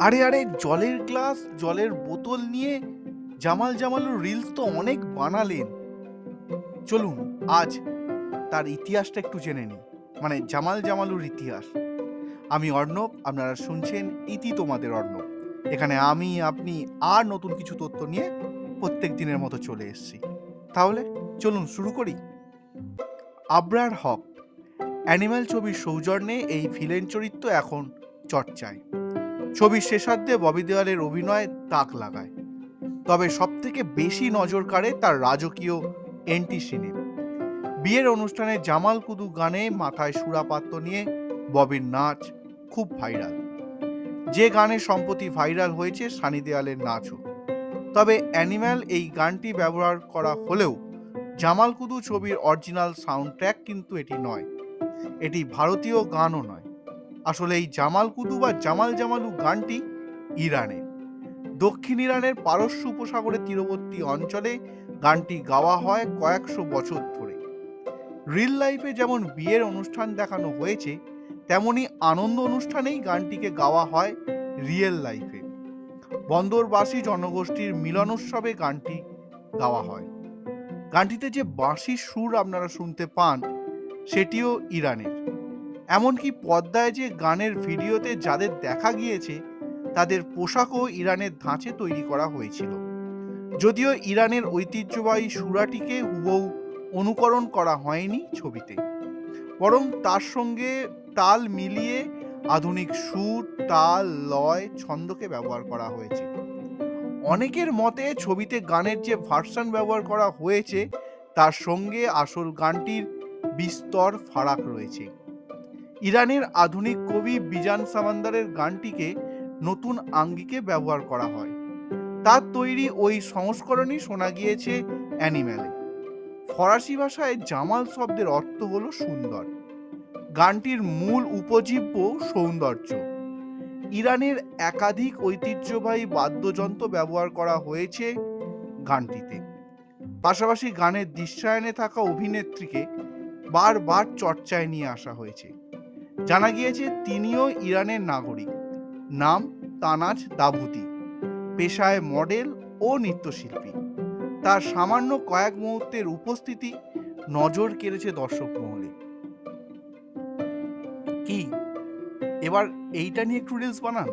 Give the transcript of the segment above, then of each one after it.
আরে আরে, জলের গ্লাস, জলের বোতল নিয়ে জামাল জামালুর রিলস তো অনেক বানালেন। চলুন, আজ তার ইতিহাসটা একটু জেনে নিই। মানে জামাল জামালুর ইতিহাস। আমি অর্ণব, আপনারা শুনছেন ইতি তোমাদের অর্ণব। এখানে আমি, আপনি আর নতুন কিছু তথ্য নিয়ে প্রত্যেক দিনের মতো চলে এসেছি। তাহলে চলুন শুরু করি। আবরার হক, অ্যানিম্যাল ছবির সৌজন্যে এই ভিলেন চরিত্র এখন চর্চায়। ছবির শেষার্ধে ববি দেওয়ালের অভিনয় তাক লাগায়। তবে সবথেকে বেশি নজর কাড়ে তার রাজকীয় এন্টি সিনে। বিয়ের অনুষ্ঠানে জামাল কুদু গানে মাথায় সুরাপাত্র নিয়ে ববির নাচ খুব ভাইরাল। যে গানে সম্প্রতি ভাইরাল হয়েছে সানি দেয়ালের নাচও। তবে অ্যানিম্যাল এই গানটি ব্যবহার করা হলেও জামাল কুদু ছবির অরিজিনাল সাউন্ড ট্র্যাক কিন্তু এটি নয়। এটি ভারতীয় গানও নয়। আসলে এই জামাল কুদু বা জামাল জামালু গানটি ইরানের দক্ষিণ ইরানের পারস্য উপসাগরের তীরবর্তী অঞ্চলে গানটি গাওয়া হয় কয়েকশো বছর ধরে। রিল লাইফে যেমন বিয়ের অনুষ্ঠান দেখানো হয়েছে, তেমনি আনন্দ অনুষ্ঠানেই গানটিকে গাওয়া হয় রিয়েল লাইফে বন্দরবাসী জনগোষ্ঠীর মিলনোৎসবে গানটি গাওয়া হয়। গানটিতে যে বাঁশির সুর আপনারা শুনতে পান, সেটিও ইরানের। এমনকি পদ্মায় যে গানের ভিডিওতে যাদের দেখা গিয়েছে, তাদের পোশাকও ইরানের ধাঁচে তৈরি করা হয়েছিল। যদিও ইরানের ঐতিহ্যবাহী সুরাটিকে হুবহু অনুকরণ করা হয়নি ছবিতে। বরং তার সঙ্গে তাল মিলিয়ে আধুনিক সুর, তাল, লয়, ছন্দকে ব্যবহার করা হয়েছে। অনেকের মতে ছবিতে গানের যে ভার্সন ব্যবহার করা হয়েছে, তার সঙ্গে আসল গানটির বিস্তর ফারাক রয়েছে। ইরানের আধুনিক কবি বিজান সামান্দারের গানটিকে নতুন আঙ্গিকে ব্যবহার করা হয়। তার তৈরি ওই সংস্করণই শোনা গিয়েছে অ্যানিম্যালে। ফরাসি ভাষায় জামাল শব্দের অর্থ হলো সুন্দর। গানটির মূল উপজীব্য সৌন্দর্য। ইরানের একাধিক ঐতিহ্যবাহী বাদ্যযন্ত্র ব্যবহার করা হয়েছে গানটিতে। পাশাপাশি গানের দৃশ্যায়নে থাকা অভিনেত্রীকে বারবার চর্চায় নিয়ে আসা হয়েছে। জানা গিয়েছে তিনিও ইরানের নাগরিক। নাম তানাজ দাভুতি। পেশায় মডেল ও নৃত্যশিল্পী। তার সামান্য কয়েক মুহূর্তের উপস্থিতি নজর কেড়েছে দর্শক মহলে। কি? এবার এইটা নিয়ে একটু রিলস বানান?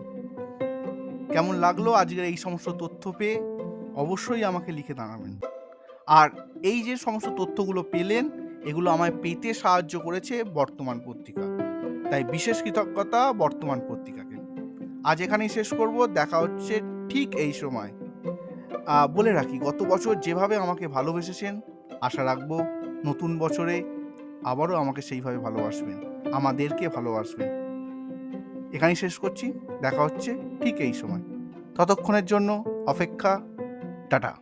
কেমন লাগল আজকের এই সমস্ত তথ্য পেয়ে? অবশ্যই আমাকে লিখে দাঁড়াবেন আর এই যে সমস্ত তথ্যগুলো পেলেন, এগুলো আমায় পেতে সাহায্য করেছে বর্তমান পত্রিকা। তাই বিশেষ কৃতজ্ঞতা বর্তমান পত্রিকাকে। আজ এখানেই শেষ করব, দেখা হচ্ছে ঠিক এই সময়। বলে রাখি, গত বছর যেভাবে আমাকে ভালোবেসেছেন, আশা রাখব নতুন বছরে আবারও আমাকে সেইভাবে ভালোবাসবেন, আমাদেরকে ভালোবাসবেন। এখানেই শেষ করছি, দেখা হচ্ছে ঠিক এই সময়। ততক্ষণের জন্য অপেক্ষা, টাটা।